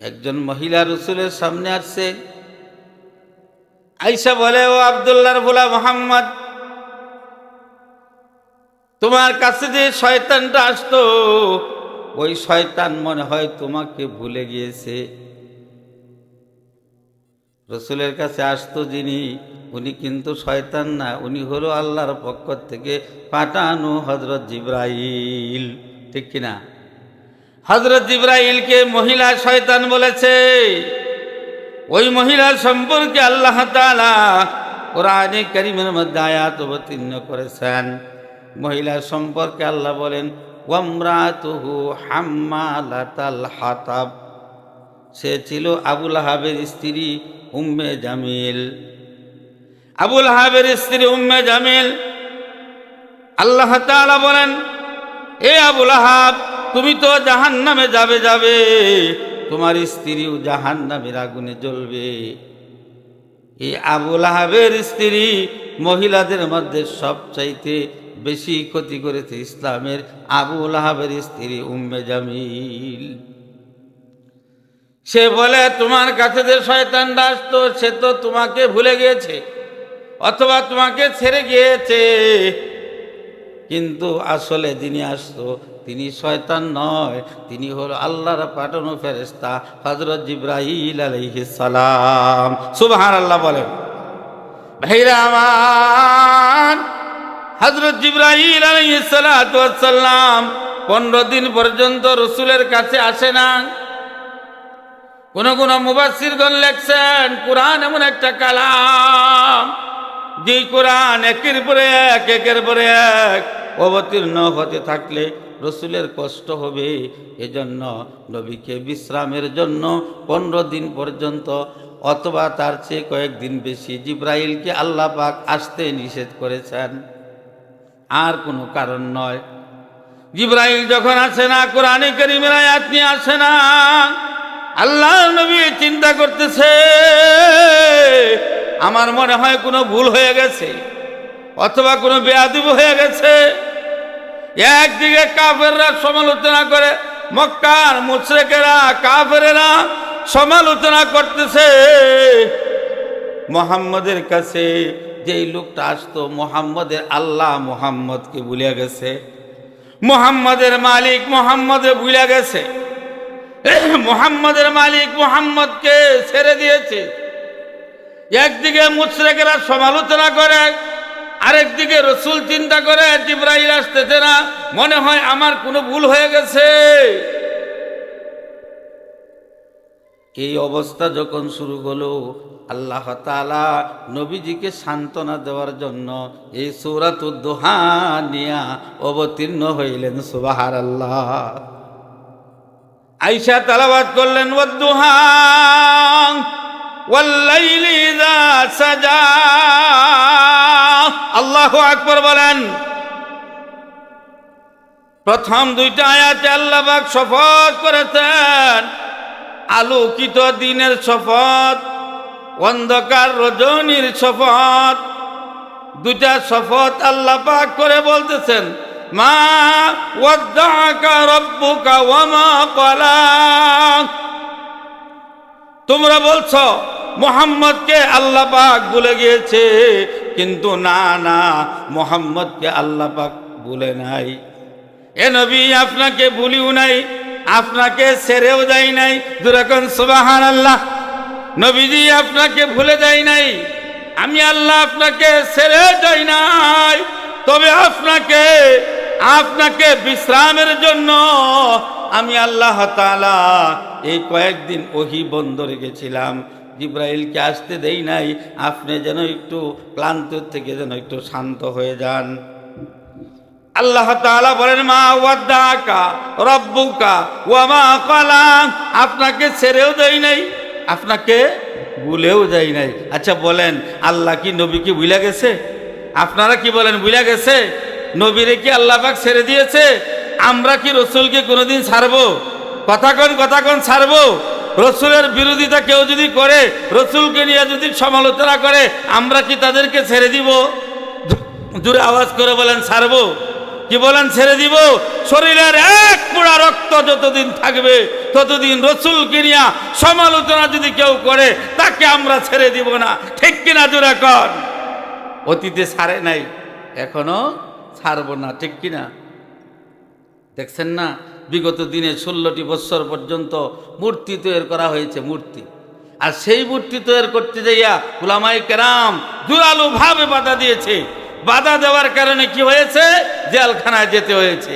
একজন মহিলা রসুলের সামনে আসছে। আইসা বলে, ও আবদুল্লাহর ভোলা মোহাম্মদ, তোমার কাছে যে শয়তানটা আসতো, ওই শয়তান মনে হয় তোমাকে ভুলে গিয়েছে। রসুলের কাছে আসতো যিনি, উনি কিন্তু শয়তান না, উনি হলো আল্লাহর পক্ষ থেকে পাঠানো হজরত জিব্রাইল। ঠিক কিনা? হজরত জিব্রাইলকে মহিলা শয়তান বলেছে, ওই মহিলার সম্পর্কে আল্লাহ তাআলা কোরআনে করিমের মধ্যে আয়াত অবতীর্ণ করেছেন। মহিলার সম্পর্কে আল্লাহ বলেন, ওয়ামরাতুহু হাম্মালাতাল হাতাব সে ছিল আবুল হাবের স্ত্রী উম্মে জামিল। আবুল হাবের স্ত্রী উম্মে জামিল। আল্লাহ তাআলা বলেন এ আবুল হাব তুমি তো জাহান নামে যাবে যাবে, তোমার স্ত্রীও জাহান নামের আগুনে জ্বলবে। এই আবুল আহাবের স্ত্রী মহিলাদের মধ্যে সবচাইতে বেশি ক্ষতি করেছে ইসলামের আবুল আহাবের স্ত্রী উম্মে জামিল। সে বলে, তোমার কাছে যে শয়তানটা আসতো সে তো তোমাকে ভুলে গিয়েছে, অথবা তোমাকে ছেড়ে গিয়েছে। কিন্তু আসলে যিনি আসতো, তিনি শয়তান নয়, তিনি হল আল্লাহর পাঠানো ফেরেস্তা হজরত জিব্রাহিল আলহি সালাম। সুবাহান আল্লাহ বলেন, ভাইরা আমার হজরত জিব্রাহিল আলহি সালাম পনেরো দিন পর্যন্ত রসুলের কাছে আসে না কোন কোন মুবাসিরগণ লেখছেন, কোরআন এমন একটা কালাম যে কোরআন একের পরে এক, একের পরে এক অবতীর্ণ হতে থাকলে রসুলের কষ্ট হবে। এজন্য নবীকে বিশ্রামের জন্য পনেরো দিন পর্যন্ত অথবা তার চেয়ে কয়েকদিন বেশি জিব্রাইলকে আল্লাহ পাক আসতে নিষেধ করেছেন। আর কোনো কারণ নয়। জিব্রাইল যখন আসে না, কোরআনে করিমের আয়াত নিয়ে আসে না, আল্লাহ নবী চিন্তা করতেছে, আমার মনে হয় কোনো ভুল হয়ে গেছে। অথবা কোনো বেয়াদিব হয়ে গেছে। একদিকে কাফেররা সমালোচনা করে, মক্কার মুশ্রেকেরা, কাফেরেরা সমালোচনা করতেছে। মোহাম্মদের কাছে যেই লোকটা আসতো, মোহাম্মদের আল্লাহ মোহাম্মদকে ভুলে গেছে। মোহাম্মদের মালিক মোহাম্মদে ভুলে গেছে। মোহাম্মদের মালিক মোহাম্মদকে ছেড়ে দিয়েছে। একদিকে মুশ্রেকেরা সমালোচনা করে আরেকদিকে রসুল চিন্তা করে, জিব্রাইল আসতেছে না। মনে হয় আমার কোনো ভুল হয়ে গেছে। এই অবস্থা যখন শুরু হলো, আল্লাহ তালা নবীজিকে সান্ত্বনা দেওয়ার জন্য এই সৌরাত দোহানিয়া অবতীর্ণ হইলেন সুবাহার আল্লাহ আইসা তালাবাদ করলেন ওয়াল্লাইলি সাজা। আল্লাহ আকবর বলেন। প্রথম দুইটা আয়াতে আল্লাহবাক শপথ করেছেন। আলোকিত দিনের শপথ, অন্ধকার রজনীর শপথ। দুইটা শপথ আল্লাহ পাক করে বলতেছেন, মা ওয়াদ্দাকা রব্বুকা ওয়ামা ক্বালা তোমরা বলছো, মোহাম্মদকে আল্লাহ পাক ভুলে গিয়েছে। কিন্তু না না, মোহাম্মদকে আল্লাহ পাক ভুলে নাই। এ নবী, আপনাকে ভুলিও নাই, আপনাকে ছেড়েও দেয় নাই। দুরকম সুবাহান আল্লাহ নবীজি, আপনাকে ভুলে দেয় নাই। আমি আল্লাহ আপনাকে ছেড়ে যাই নাই। তবে আপনাকে আপনাকে বিশ্রামের জন্য আমি আল্লাহ তাআলা এই কয়েকদিন ওহি বন্ধ রেখেছিলাম। জিব্রাইলকে আসতে দেই নাই, আপনি যেন একটু ক্লান্ত থেকে যেন একটু শান্ত হয়ে যান। আল্লাহ তাআলা বলেন, মা ওয়াদ্দাকা রব্বুকা ওয়া মা ক্বালা আপনাকে ছেড়েও দেই নাই, আপনাকে ভুলেও যাই নাই। আচ্ছা বলেন, আল্লাহ কি নবীকে ভুলে গেছে? আপনারা কি বলেন ভুলে গেছে? নবীরে কি আল্লাহ পাক ছেড়ে দিয়েছে? আমরা কি রসুলকে কোনোদিন ছাড়বো? কথা কন কথা কন, ছাড়বো? রসুলের বিরোধিতা কেউ যদি করে, রসুলকে নিয়ে যদি সমালোচনা করে, আমরা কি তাদেরকে ছেড়ে দিব? জোরে আওয়াজ করে বলেন, ছাড়বো। কি বলেন, ছেড়ে দিব? শরীরের এক পোড়া রক্ত যতদিন থাকবে, ততদিন রসুল কিনিয়া সমালোচনা যদি কেউ করে, তাকে আমরা ছেড়ে দিব না। ঠিক কিনা জোরে কর অতীতে ছাড়ে নাই, এখনও ছাড়বো না। ঠিক কিনা? দেখছেন না? বিগত দিনে ষোলোটি বৎসর পর্যন্ত মূর্তি তৈরি করা হয়েছে, মূর্তি। আর সেই মূর্তি তৈরি করতে যাইয়া গুলামাই কেরাম জোরালো ভাবে বাধা দিয়েছে। বাধা দেওয়ার কারণে কি হয়েছে? জেলখানায় যেতে হয়েছে।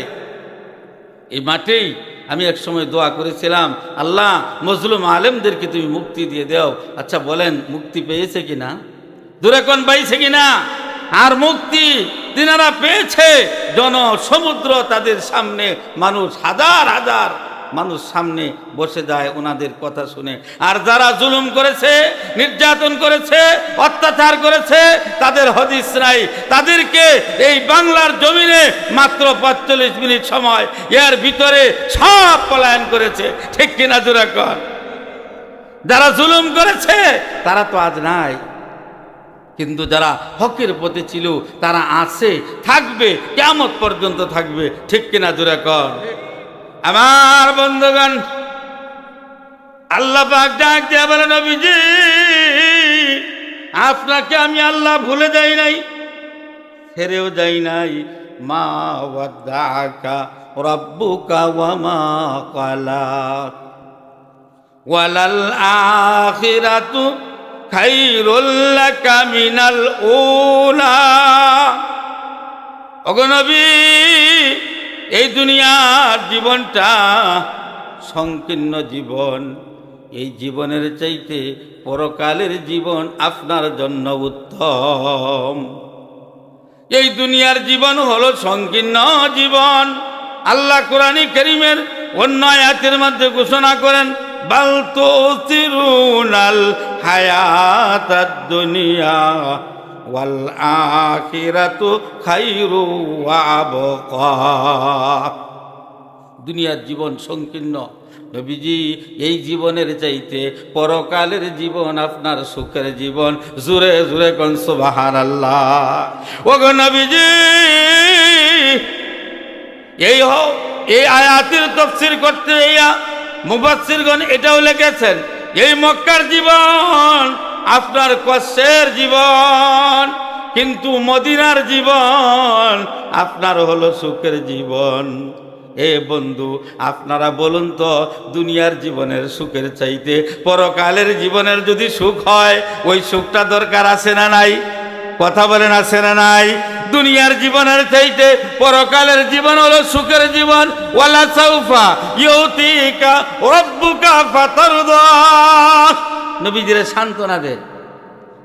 এই মাঠেই আমি এক সময় দোয়া করেছিলাম, আল্লাহ মজলুম আলেমদেরকে তুমি মুক্তি দিয়ে দাও। আচ্ছা বলেন, মুক্তি পেয়েছে কিনা? দূরে কোন পাইছে কিনা? আর মুক্তি তিনারা পেয়েছে। জন সমুদ্র তাদের সামনে, মানুষ হাজার হাজার মানুষ সামনে বসে যায় ওনাদের কথা শুনে। আর যারা জুলুম করেছে, নির্যাতন করেছে, অত্যাচার করেছে, তাদের হদিস নাই। তাদেরকে এই বাংলার জমিনে মাত্র পঁয়তাল্লিশ মিনিট সময়, এর ভিতরে সব পলায়ন করেছে। ঠিক কিনা জোরা কর যারা জুলুম করেছে, তারা তো আজ নাই। কিন্তু যারা হকের পথে ছিল, তারা আছে, থাকবে কেমন পর্যন্ত থাকবে। ঠিক কিনা জোরে কর আমার বন্ধুগণ, আল্লাহ পাক ডাক দিয়ে বলে নবীজি, আপনাকে আমি আল্লাহ ভুলে যাই নাই ছেড়েও যাই নাই। মা ওয়াদ্দাকা রব্বুকা ওয়া মা কালা ওয়ালাল আখিরাতু লাকা মিনাল অগনবী এই দুনিয়ার জীবনটা সংকীর্ণ জীবন। এই জীবনের চাইতে পরকালের জীবন আপনার জন্য উত্তম। এই দুনিয়ার জীবন হলো সংকীর্ণ জীবন। আল্লাহ কোরআনী করিমের অন্য আয়াতের মধ্যে ঘোষণা করেন, বাল তো হায়াত দুনিয়া ওয়াল আখিরাতু খাইরু আবকা দুনিয়ার জীবন সংকীর্ণ। নবীজি, এই জীবনের চাইতে পরকালের জীবন আপনার সুখের জীবন। জুড়ে জুড়ে কনস বাহার আল্লাহ ও গো নবীজি, এই হোক এই আয়াতির তফসির করতে মুবাসিরগণ এটাও লিখেছেন। এই মক্কার জীবন, আপনার কষ্টের জীবন, কিন্তু মদিনার জীবন, আপনার হলো সুখের জীবন। এ বন্ধু, আপনারা বলুন তো, দুনিয়ার জীবনের সুখের চাইতে পরকালের জীবনের যদি সুখ হয়, ওই সুখটা দরকার আছে না নাই? কথা বলেন, আছে না নাই? দুনিয়ার জীবনের চাইতে পরকালের জীবন হলো সুখের জীবন। ওয়ালা সাউফা ইউতিকা রব্বুকা ফাতারদা। নবীজিরে সান্ত্বনা দেয়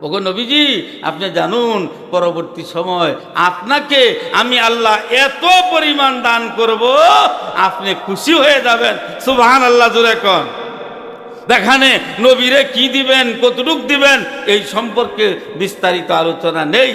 ওগো নবীজি, আপনি জানুন পরবর্তী সময় আপনাকে আমি আল্লাহ এত পরিমাণ দান করব, আপনি খুশি হয়ে যাবেন। সুবহান আল্লাহ জুড়ে কন। দেখানে নবীরে কি দিবেন, কতটুক দিবেন, এই সম্পর্কে বিস্তারিত আলোচনা নেই।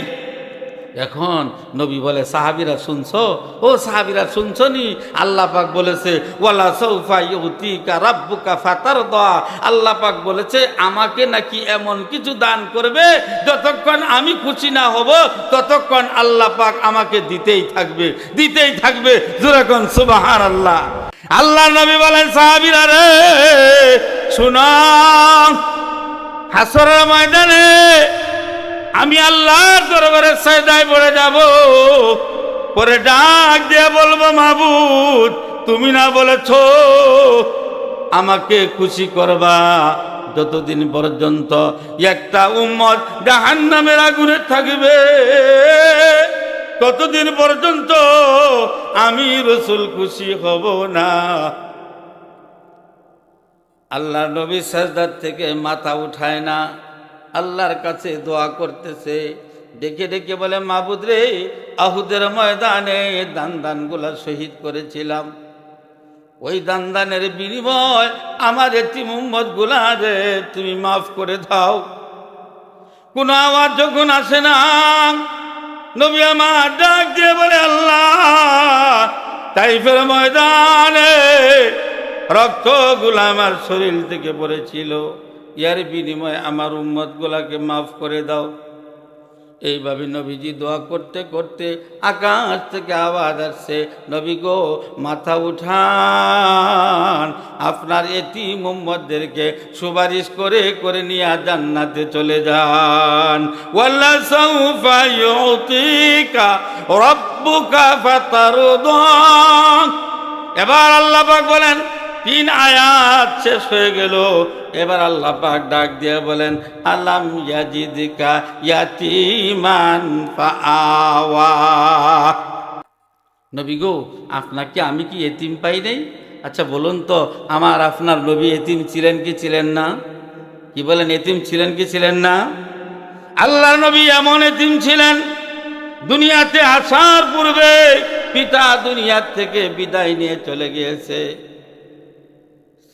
এখন নবী বলে, সাহাবিরা শুনছো? ও সাহাবিরা শুনছো নি? আল্লাহ পাক বলেছে, ওয়ালা সৌফা ইউতিকা রাব্বুকা ফাতার দা আল্লাহ পাক বলেছে, আমাকে নাকি এমন কিছু দান করবে যতক্ষণ আমি খুশি না হব, ততক্ষণ আল্লাহ পাক আমাকে দিতেই থাকবে দিতেই থাকবে। যেরকম সুবাহার আল্লাহ আল্লাহ নবী বলেন, সাহাবিরা রে শুনো হাসরের ময়দানে আমি আল্লাহর দরবারে সাইদায় পড়ে যাব। পরে ডাক দিয়ে বলব, মাবুদ, তুমি না বলেছ আমাকে খুশি করবা যতদিন পর্যন্ত একটা উম্মত জাহান নামের আগুনে থাকবে। ততদিন পর্যন্ত আমি রসুল খুশি হব না। আল্লাহ নবী সাজদার থেকে মাথা উঠায় না। আল্লাহর কাছে দোয়া করতেছে। ডেকে ডেকে বলে, মাবুদ রে, আহুদের ময়দানে দান দানগুলা শহীদ করেছিলাম। ওই দান দানের বিনিময় আমার একটি মোহাম্মদগুলা রে, তুমি মাফ করে দাও। কোনো আওয়াজ যখন আসে না, নবী আমার ডাক দিয়ে বলে, আল্লাহ, তাইফের ময়দানে রক্তগুলো আমার শরীর থেকে পড়েছিল। ইয়ার বিনিময়ে আমার উম্মত গুলাকে মাফ করে দাও। এইভাবে নবীজি দোয়া করতে করতে আকাশ থেকে আওয়াজ আসছে, নবী গো, মাথা উঠান। আপনার এটি মোহাম্মদদেরকে সুপারিশ করে করে নিয়ে জান্নাতে চলে যান। ওয়াল্লা সাউফা ইউতিকা রব্বুকা ফাতারদা এবার আল্লাহ বলেন তিন আয়াত শেষ হয়ে গেল। এবার আল্লাহ পাক ডাক দিয়ে বলেন, আলাম ইয়াজিদিকা ইয়াতিমান ফাআওয়া? নবী গো, আপনাকে আমি কি এতিম পাই নাই? আচ্ছা বলুন তো, আমার আপনার নবী এতিম ছিলেন কি ছিলেন না? কি বলেন, এতিম ছিলেন কি ছিলেন না? আল্লাহ নবী এমন এতিম ছিলেন, দুনিয়াতে আসার পূর্বে পিতা দুনিয়ার থেকে বিদায় নিয়ে চলে গিয়েছে।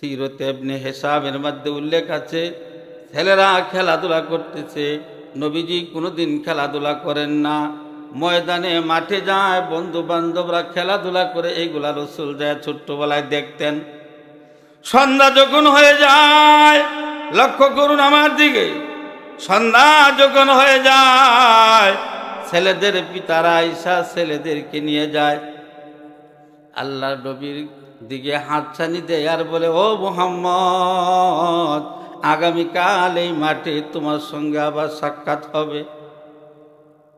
সিরতে এমনি হেসাবের মধ্যে উল্লেখ আছে, ছেলেরা খেলাধুলা করতেছে, নবীজি কোনোদিন খেলাধুলা করেন না। ময়দানে, মাঠে যায় বন্ধু বান্ধবরা খেলাধুলা করে এইগুলা রসুল যায় ছোট্টবেলায় দেখতেন। সন্ধ্যা যখন হয়ে যায়, লক্ষ্য করুন আমার দিকে, সন্ধ্যা যখন হয়ে যায়, ছেলেদের পিতারা ঈশা ছেলেদেরকে নিয়ে যায়। আল্লাহ নবীর দিকে হাতছানি দেয় আর বলে, ও মোহাম্মদ, আগামীকাল এই মাঠে তোমার সঙ্গে আবার সাক্ষাৎ হবে।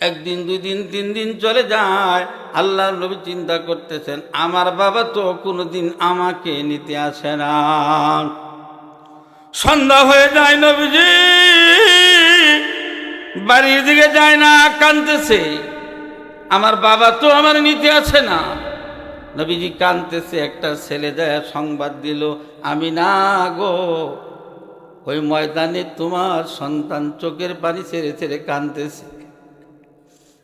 একদিন দুই দিন তিন দিন চলে যায়। আল্লাহ নবী চিন্তা করতেছেন, আমার বাবা তো কোনোদিন আমাকে নিতে আসে না। সন্ধ্যা হয়ে যায় নবীজি। বাড়ির দিকে যায় না কানতেছে আমার বাবা তো আমার নিতে আসে না। নবীজি কানতেছে, একটা ছেলে যায়, সংবাদ দিল, আমি না গো, ওই ময়দানে তোমার সন্তান চোখের পানি ছেড়ে ছেড়ে কানতেছে।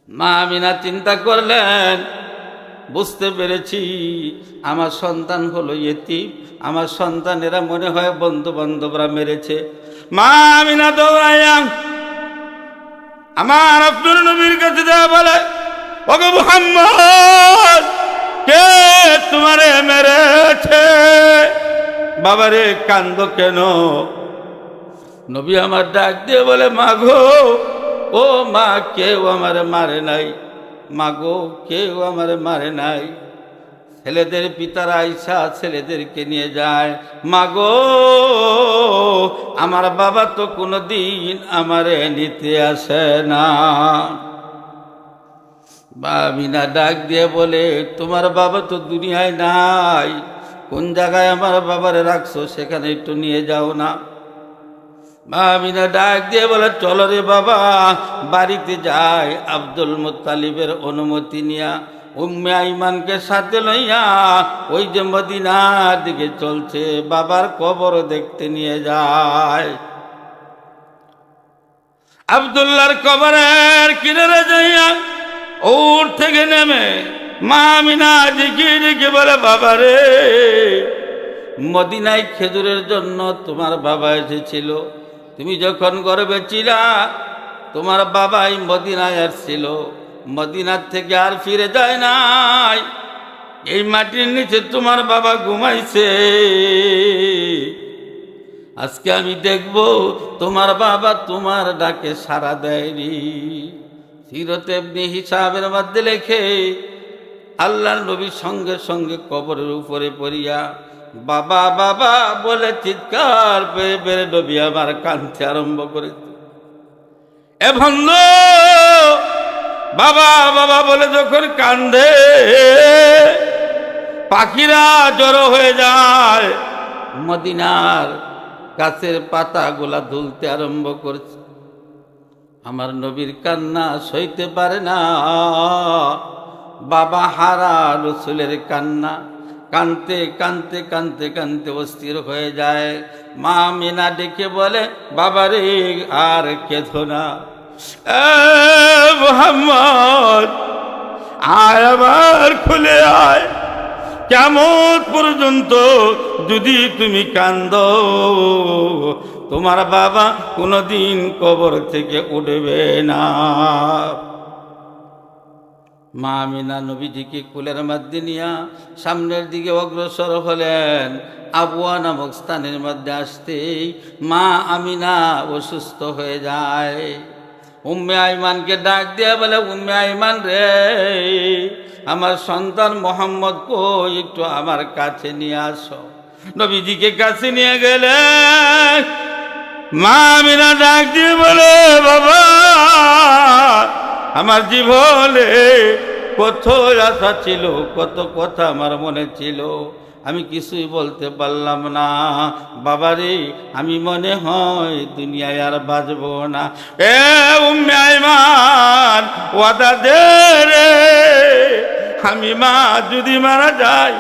মা আমিনা চিন্তা করলেন, বুঝতে পেরেছি, আমার সন্তান হলো ইয়েতি আমার সন্তানেরা মনে হয় বন্ধু বান্ধবরা মেরেছে। মা আমিনা দৌড়াইয়া আমার আব্দুল নবীর কাছে দেওয়া বলে, ওগো মোহাম্মদ তোমারে মেরেছে বাবারে কান্দ কেন? নবী আমার ডাক দিয়ে বলে, মাগো, ও মা, কেউ আমার মারে নাই। মাগো, কেউ আমার মারে নাই। ছেলেদের পিতারা আইসা ছেলেদেরকে নিয়ে যায়। মাগো, আমার বাবা তো কোনো দিন আমারে নিতে আসে না। বাবিনা ডাক দিয়ে বলে, তোমার বাবা তো দুনিয়ায় নাই। কোন জায়গায় আমার বাবারে রাখছো সেখানে একটু নিয়ে যাও না। মামিনা ডাক দিয়ে বলে, চলো রে বাবা, বাড়িতে যাই। আব্দুল মুতালিবের অনুমতি নিয়া উম্মে আইমানকে সাথে লইয়া ওই যে মদিনার দিকে চলছে, বাবার কবর দেখতে নিয়ে যায়। আবদুল্লার কবরের কিনারে যাইয়া ওর থেকে নেমে মামিনা দিকে দিকে বলে বাবা রে মদিনায় খেজুরের জন্য তোমার বাবা এসেছিল। তুমি যখন গর্বে ছিলা, তোমার বাবাই মদিনায় আসছিল। মদিনার থেকে আর ফিরে যায় নাই। এই মাটির নিচে তোমার বাবা ঘুমাইছে। আজকে আমি দেখব, তোমার বাবা তোমার ডাকে সারা দেয়নি। সিরতে এমনি হিসাবের মধ্যে লেখে, আল্লাহর নবীর সঙ্গে সঙ্গে কবরের উপরে পড়িয়া, বাবা বাবা বলে চিৎকার পেয়ে পেরে নবী আমার কাঁদতে আরম্ভ করেছে। এ ভন্ড বাবা বাবা বলে যখন কান্দে, পাখিরা জড়ো হয়ে যায়, মদিনার গাছের পাতাগুলা ধুলতে আরম্ভ করছে। আমার নবীর কান্না সইতে পারে না। বাবা হারা রসুলের কান্না কানতে কানতে কানতে কানতে অস্থির হয়ে যায়। মা মিনা ডেকে বলে বাবারে আর কেঁথো না। মোহাম্মদ, আয় আবার খুলে আয়। কেমন পর্যন্ত যদি তুমি কান্দ, তোমার বাবা কোনোদিন কবর থেকে উঠবে না। মা আমিনা নবীজিকে কুলের মধ্যে নিয়া সামনের দিকে অগ্রসর হলেন। আবুয়া নামক স্থানের মধ্যে আসতেই মা আমিনা অসুস্থ হয়ে যায়। উম্মে আইমানকে ডাক দিয়ে বলে, উম্মে আইমান রে, আমার সন্তান মোহাম্মদ কো একটু আমার কাছে নিয়ে আসো। নবীজিকে কাছে নিয়ে গেলে মা মিনা ডাক দিয়ে বলে, বাবা, আমার জীবনে কত আশা ছিল, কত কথা আমার মনে ছিল। আমি কিছুই বলতে পারলাম না। বাবারে, আমি মনে হয় দুনিয়ায় আর বাঁচব না। এ উম্মে আইমান, ওয়াদা দে রে। আমি মা যদি মারা যাই,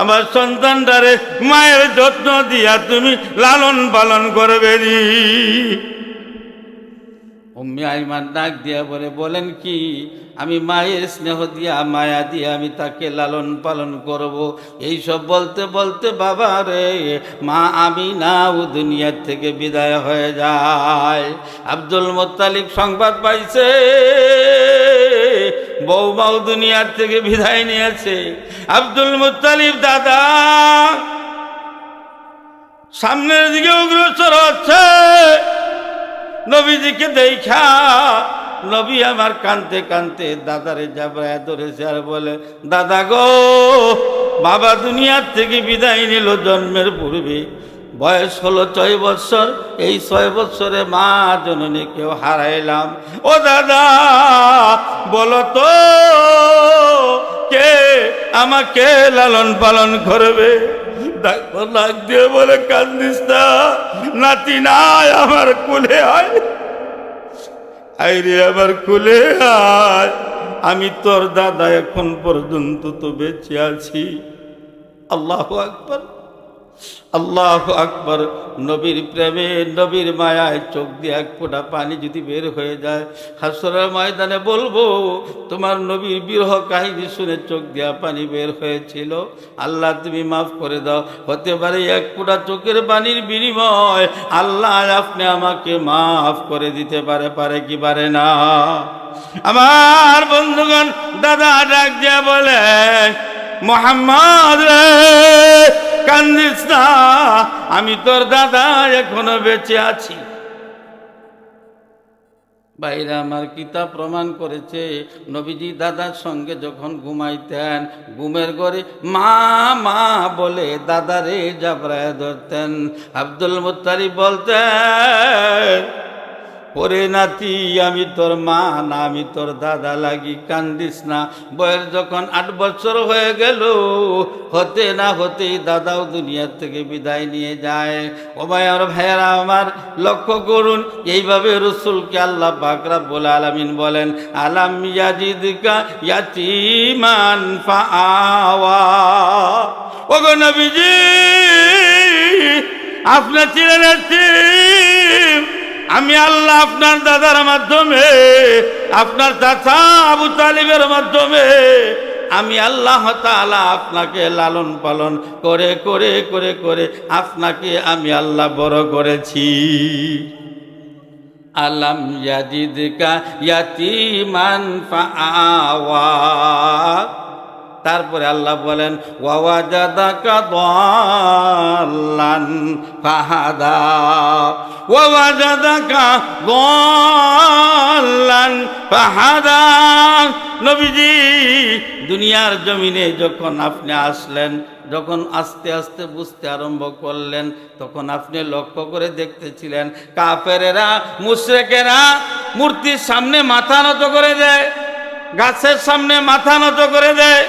আমার সন্তানটারে মায়ের যত্ন দিয়া তুমি লালন পালন করবে নি। উম্মি আইমান ডাক দিয়া বলে, বলেন কি, আমি মায়ের স্নেহ দিয়া, মায়া দিয়া আমি তাকে লালন পালন করব। এই সব বলতে বলতে বাবা রে, মা আমি নাও দুনিয়ার থেকে বিদায় হয়ে যায়। আব্দুল মোত্তালিক সংবাদ পাইছে, বৌমাও দুনিয়ার থেকে বিদায় নিয়েছে। আব্দুল মুত্তালিব দাদা, সামনের দিকে অগ্রসর হচ্ছে। নবীজিকে দেখা, নবী আমার কানতে কানতে দাদারে জাবরায় ধরেছে আর বলে, দাদা গো, বাবা দুনিয়ার থেকে বিদায় নিল জন্মের পূর্বে। বয়স হলো ছয় বৎসর এই ছয় বৎসরে মা জননী কেউ হারাইলাম। ও দাদা, বলো তো, কে আমাকে লালন পালন করবে? ডাক্তার লাগ দিয়ে বলে, কান্দিস না, নাতি নাই আমার কুলে আয় আইরে আমার কুলে আয় আমি তোর দাদা এখন পর্যন্ত তো বেঁচে আছি। আল্লাহ আকবর। আল্লাহ আকবর, নবীর প্রেমে, নবীর মায়ায় চোখ দিয়ে এক ফোঁটা পানি যদি বের হয়ে যায়, হাসরের ময়দানে বলব, তোমার নবীর বিরহ কাহিনী শুনে চোখ দিয়া পানি বের হয়েছিল। আল্লাহ তুমি মাফ করে দাও, হতে পারে এক ফোঁটা চোখের পানির বিনিময়, আল্লাহ আপনি আমাকে মাফ করে দিতে পারে পারে কি পারে না। আমার বন্ধুগণ, দাদা ডাক দিয়া বলে, মোহাম্মদ কান্দিস না, আমি তোর দাদা এখনও বেঁচে আছি। বাইরে আমার কিতাব প্রমাণ করেছে, নবীজি দাদার সঙ্গে যখন ঘুমাইতেন, ঘুমের ঘরে মা মা বলে দাদারে জাবরায় ধরতেন। আব্দুল মুত্তারি বলতেন ওরে নাতি, আমি তোর মা না, আমি তোর দাদা লাগি কান্দিস না বয়স যখন আট বছর হয়ে গেল, হতে না হতেই দাদাও দুনিয়ার থেকে বিদায় নিয়ে যায় ও ভাইয়ার ভাইয়ারা আমার, লক্ষ্য করুন, এইভাবে রসুলকে আল্লাহ বাকরা বলে আলামিন বলেন, আলাম ইয়াজিদিকা ইয়াতিমান ফাআওয়া ওগো নবীজি, আপনার ছিলেন এতিম। আমি আল্লাহ আপনার দাদার মাধ্যমে, আপনার চাচা আবু তালিবের মাধ্যমে, আমি আল্লাহ তাআলা আপনাকে লালন পালন করে করে করে করে আপনাকে আমি আল্লাহ বড় করেছি। আলাম ইয়াজিদকা ইয়াতিমান ফাআওয়া। তারপরে আল্লাহ বলেন ফাহাদা ফাহাদা। নবীজি, দুনিয়ার জমিনে যখন আপনি আসলেন, যখন আস্তে আস্তে বুঝতে আরম্ভ করলেন, তখন আপনি লক্ষ্য করে দেখতেছিলেন, কাফেরেরা, মুশরেকেরা মূর্তির সামনে মাথা নত করে দেয়, গাছের সামনে মাথা নত করে দেয়।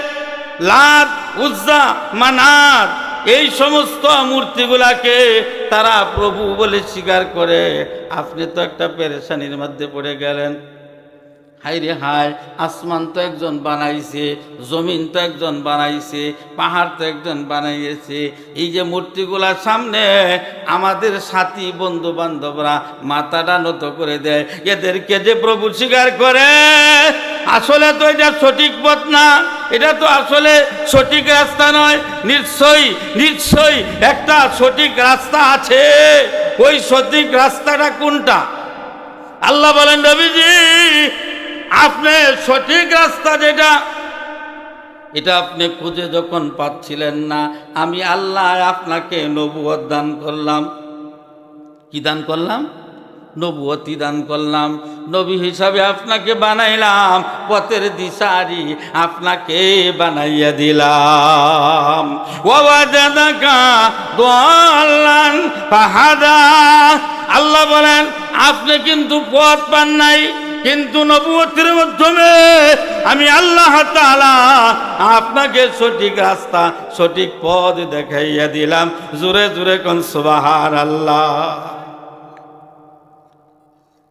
লাত উজ্জা মানাত এই সমস্ত মূর্তিগুলাকে তারা প্রভু বলে স্বীকার করে। আপনি তো একটা পেরেশানির মধ্যে পড়ে গেলেন। হাই রে হাই আসমান তো একজন বানাইছে, জমিন তো একজন বানাইছে, পাহাড় তো একজন বানাইছে। এই যে মূর্তিগুলার সামনে, আমাদের সাথী বন্ধু বান্ধবরা মাথাটা নত করে দেয়। এদেরকে যে প্রভু স্বীকার করে, আসলে তো এটা সঠিক পথ না। এটা তো আসলে সঠিক রাস্তা নয়। নিশ্চয়ই নিশ্চয়ই একটা সঠিক রাস্তা আছে। ওই সঠিক রাস্তাটা কোনটা? আল্লাহ বলেন রবিজি আপনি সঠিক রাস্তা যেটা, এটা আপনি খুঁজে যখন পাচ্ছিলেন না, আমি আল্লাহ আপনাকে নবুয়ত দান করলাম। কি দান করলাম? নবুয়তি দান করলাম। নবী হিসাবে আপনাকে বানাইলাম, পথের দিশারি আপনাকে বানাইয়া দিলাম। আল্লাহ বলেন, আপনি কিন্তু পথ পান নাই। কিন্তু নবুয়তির মাধ্যমে আমি আল্লাহ তাআলা আপনাকে সঠিক রাস্তা, সঠিক পথ দেখাইয়া দিলাম। জোরে জোরে কোন সুবাহার আল্লাহ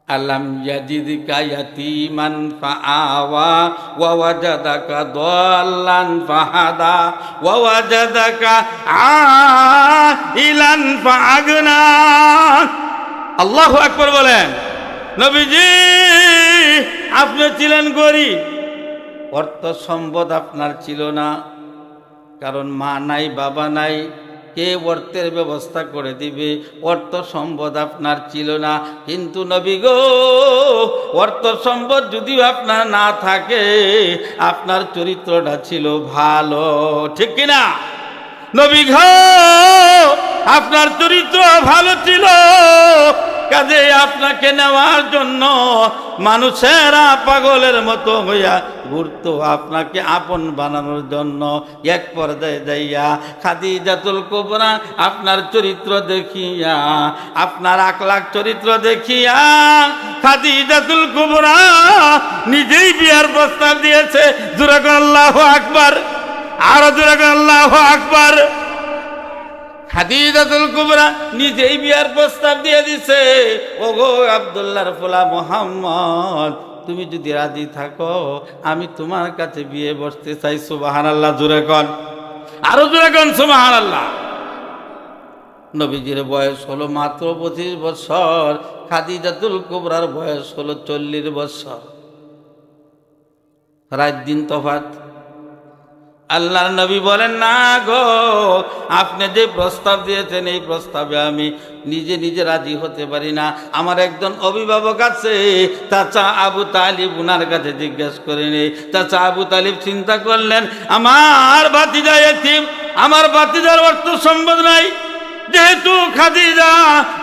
আলম ইয়াজিদকা ইয়াতীমান ফাআওয়া ওয়া ওয়াজাদাকা দাল্লান ফাহাদা ওয়া ওয়াজাদাকা আইলান ফাআগনা। আল্লাহু আকবার বলেন, নবীজি আপনি ছিলেন গরিব। অর্থ সম্পদ আপনার ছিল না, কারণ মা নাই, বাবা নাই, কে অর্থের ব্যবস্থা করে দিবে? অর্থ সম্পদ আপনার ছিল না, কিন্তু নবী গো, অর্থ সম্পদ যদিও আপনার না থাকে, আপনার চরিত্রটা ছিল ভালো, ঠিক কিনা নবী গো, আপনার চরিত্র ভালো ছিল, কাজে আপনাকে নেওয়ার জন্য মানুষেরা পাগলের মতো হইয়া ঘুরতো আপনাকে আপন বানানোর জন্য। এক পর্যায়ে যাইয়া খাদিজাতুল কোবরা আপনার চরিত্র দেখিয়া, আপনার আকলাক চরিত্র দেখিয়া খাদিজাতুল কোবরা নিজেই বিয়ার প্রস্তাব দিয়েছে জুরাক আল্লাহ আকবার, আরও জুরাক আল্লাহ আকবার। খাদিজাতুল কুবরা নিজেই বিয়ার প্রস্তাব দিয়ে দিছে। ও গো আব্দুল্লাহর ফোলা মোহাম্মদ, তুমি যদি রাজি থাকো, আমি তোমার কাছে বিয়ে বসতে চাই সুবাহান আল্লাহ জুড়ে কন। আরও জুড়ে কন সুবাহান আল্লাহ নবীজির বয়স হলো মাত্র পঁচিশ বছর, খাদিজাতুল কুবরার বয়স হলো চল্লিশ বছর। রাত দিন তফাত আল্লাহর নবী বলেন, না গো, আপনি যে প্রস্তাব দিয়েছেন, এই প্রস্তাবে আমি নিজে নিজে রাজি হতে পারি না। আমার একজন অভিভাবক আছে, চাচা আবু তালিব, উনার কাছে জিজ্ঞেস করে নেই। চাচা আবু তালিব চিন্তা করলেন, আমার বাতিজা এতিম, আমার বাতিজার অর্থ সম্ভব নাই। যেহেতু খাদিজা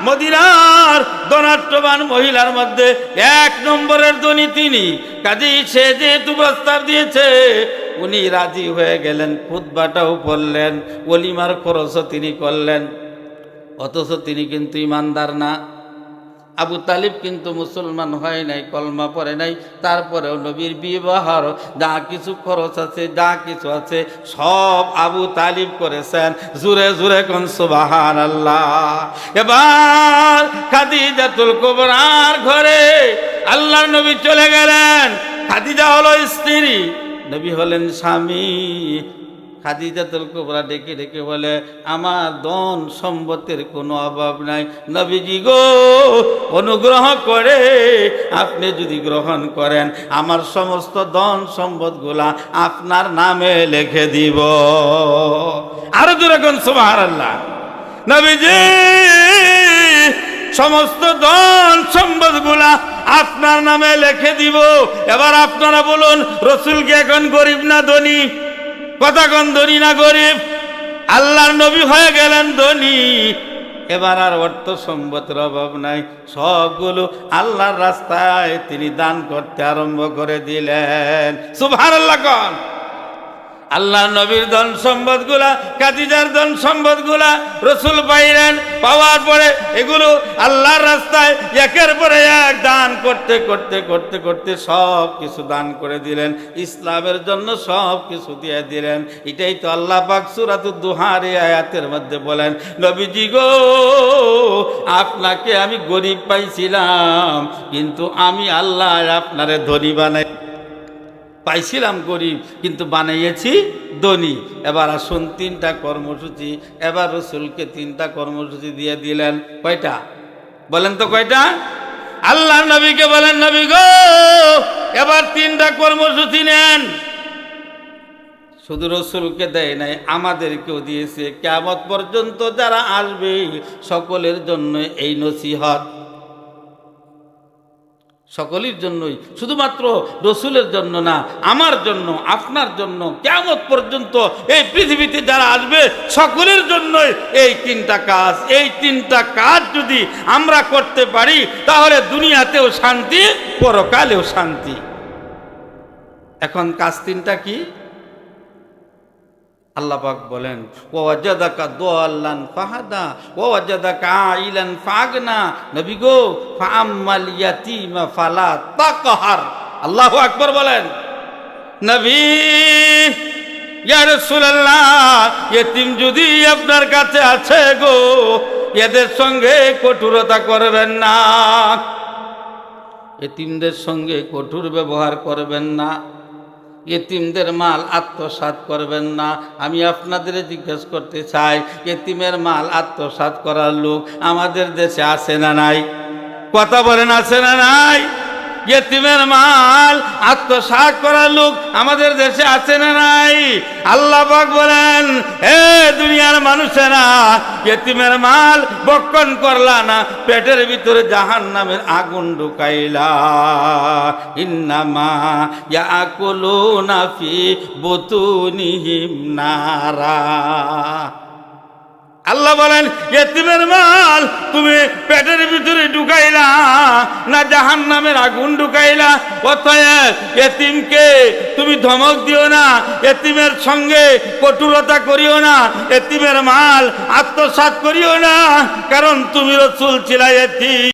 মদিনার ধনাট্যবান মহিলার মধ্যে এক নম্বরের ধনী তিনি, কাজী সে যেহেতু প্রস্তাব দিয়েছে, উনি রাজি হয়ে গেলেন খুদ্বাটাও পড়লেন অলিমার খরচও তিনি করলেন। অথচ তিনি কিন্তু ইমানদার না। আবু তালিব কিন্তু মুসলমান হয় নাই, কলমা পড়ে নাই, তারপরেও নবীর বিবাহর যা কিছু খরচ আছে, যা কিছু আছে, সব আবু তালিব করেছেন। জুরে জুরে কোন সুবাহান আল্লাহ এবার খাদিজাতুল কুবরার ঘরে আল্লাহ নবী চলে গেলেন। খাদিজা হলো স্ত্রী, নবী হলেন স্বামী। খাদিজাতুল কুবরা ডেকে ডেকে বলে, আমার দন সম্পত্তির কোনো অভাব নাই। নবীজি গো, অনুগ্রহ করে আপনি যদি গ্রহণ করেন, আমার সমস্ত ধন সম্পদগুলা আপনার নামে লিখে দিব। আরও দুরকম সুমার আল্লাহ নবীজি, সমস্ত ধন সম্পদগুলা আপনার নামে লিখে দিব। এবার আপনারা বলুন রসুলকে এখন গরিব না ধনী? কথা কন ধনী না গরিব? আল্লাহর নবী হয়ে গেলেন ধনী। এবার আর অর্থ সম্পদের অভাব নাই। সবগুলো আল্লাহর রাস্তায় তিনি দান করতে আরম্ভ করে দিলেন। সুভার আল্লাহ আল্লাহ নবীর ধন সম্পদগুলা কাদিজার ধন সম্পদগুলা রসুল পাইলেন, পাওয়ার পরে এগুলো আল্লাহর রাস্তায় একের পরে এক দান করতে করতে করতে করতে সব কিছু দান করে দিলেন, ইসলামের জন্য সব কিছু দিয়ে দিলেন। এটাই তো আল্লাহ পাক সুরাত দুহারে আয়াতের মধ্যে বলেন, নবীজি গো, আপনাকে আমি গরিব পাইছিলাম, কিন্তু আমি আল্লাহ আপনারে ধনী বানাই পাইছিলাম গরিব, কিন্তু বানাইয়েছি ধনী। এবার আসুন তিনটা কর্মসূচি, এবার রসুলকে তিনটা কর্মসূচি দিয়ে দিলেন। কয়টা? বলেন তো কয়টা? আল্লাহ নবীকে বলেন, নবী গো, এবার তিনটা কর্মসূচি নেন। শুধু রসুলকে দেয় নাই, আমাদেরকেও দিয়েছে। কেমত পর্যন্ত যারা আসবে, সকলের জন্য এই নসিহত। সকলের জন্যই। শুধুমাত্র রসুলের জন্য না, আমার জন্য, আপনার জন্য কেমন পর্যন্ত এই পৃথিবীতে যারা আসবে, সকলের জন্যই এই তিনটা কাজ। এই তিনটা কাজ যদি আমরা করতে পারি, তাহলে দুনিয়াতেও শান্তি, পরকালেও শান্তি। এখন কাজ তিনটা কি? আল্লাহ পাক বলেন, ওয়াজাদাকা দোয়াল্লান ফাহাদা, ওয়াজাদাকা আইলান ফাগনা। নবী গো, ফাআম্মাল ইয়াতীমা ফালা তাকহার। আল্লাহু আকবার বলেন, নবী, ইয়া রাসূলুল্লাহ, ইয়েতিম যদি আপনার কাছে আছে গো, এদের সঙ্গে কঠোরতা করবেন না। এতিমদের সঙ্গে কঠোর ব্যবহার করবেন না। এতিমদের মাল আত্মসাত করবেন না। আমি আপনাদের জিজ্ঞেস করতে চাই এতিমের মাল আত্মসাত করার লোক আমাদের দেশে আছে না নাই? কথা বলেন, আছে না নাই? এতিমের মাল, আত্মসাৎ করার লোক আমাদের দেশে আছে না নাই? আল্লাহ বলেন হে দুনিয়ার মানুষেরা এতিমের মাল বক্ষণ করলা না, পেটের ভিতরে জাহান নামের আগুন ঢুকাইলা। ইন্নামা ইয়াকুলুনা ফি বুতুনিহিম নারা। আল্লাহ বলেন, এতিমের মাল তুমি পেটের ভিতরে ঢুকাইলা না জাহান নামের আগুন ঢুকাইলা। অতএব এতিমকে তুমি ধমক দিও না, এতিমের সঙ্গে কটুরতা করিও না, এতিমের মাল আত্মসাত করিও না, কারণ তুমি রসুল ছিলা এতিম।